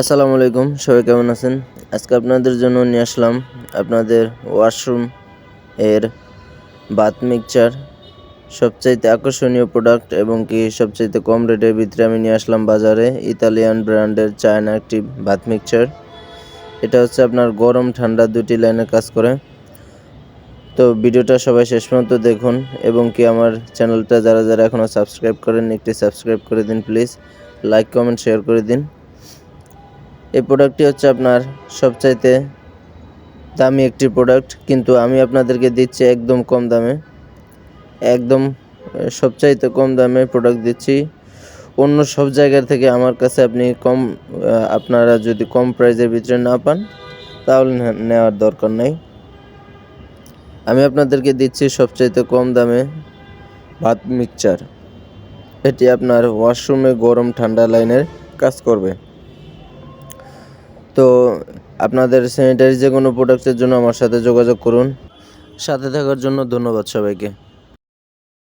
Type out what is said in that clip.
আসসালামু আলাইকুম, সবাই কেমন আছেন? আজকে আপনাদের জন্য নিয়ে আসলাম আপনাদের ওয়াশরুম এর বাথ মিক্সচার সবচাইতে আকর্ষণীয় প্রোডাক্ট এবং কি সবচাইতে কম রেটের ভিতরে আমি নিয়ে আসলাম বাজারে ইতালিয়ান ব্র্যান্ডের চায়না একটি বাথ মিক্সচার এটা হচ্ছে আপনার গরম ঠান্ডা দুটি লাইনে কাজ করে। তো ভিডিওটা সবাই শেষ পর্যন্ত দেখুন এবং কি আমার চ্যানেলটা যারা যারা এখনও সাবস্ক্রাইব করেন একটি সাবস্ক্রাইব করে দিন প্লিজ লাইক কমেন্ট শেয়ার করে দিন। এই প্রোডাক্টটি হচ্ছে আপনার সবচাইতে দামি একটি প্রোডাক্ট কিন্তু আমি আপনাদেরকে দিচ্ছি একদম কম দামে। একদম সবচাইতে কম দামে প্রোডাক্ট দিচ্ছি। অন্য সব জায়গার থেকে আমার কাছে আপনি কম আপনারা যদি কম প্রাইসের ভিতরে না পান, তাহলে নেওয়ার দরকার নেই। আমি আপনাদেরকে দিচ্ছি সবচাইতে কম দামে ভাত মিক্সচার এটি আপনার ওয়াশরুমে গরম ঠান্ডা লাইনের কাজ করবে। আপনাদের স্যানিটারি যে কোনো প্রোডাক্টের জন্য আমার সাথে যোগাযোগ করুন। সাথে থাকার জন্য ধন্যবাদ সবাইকে।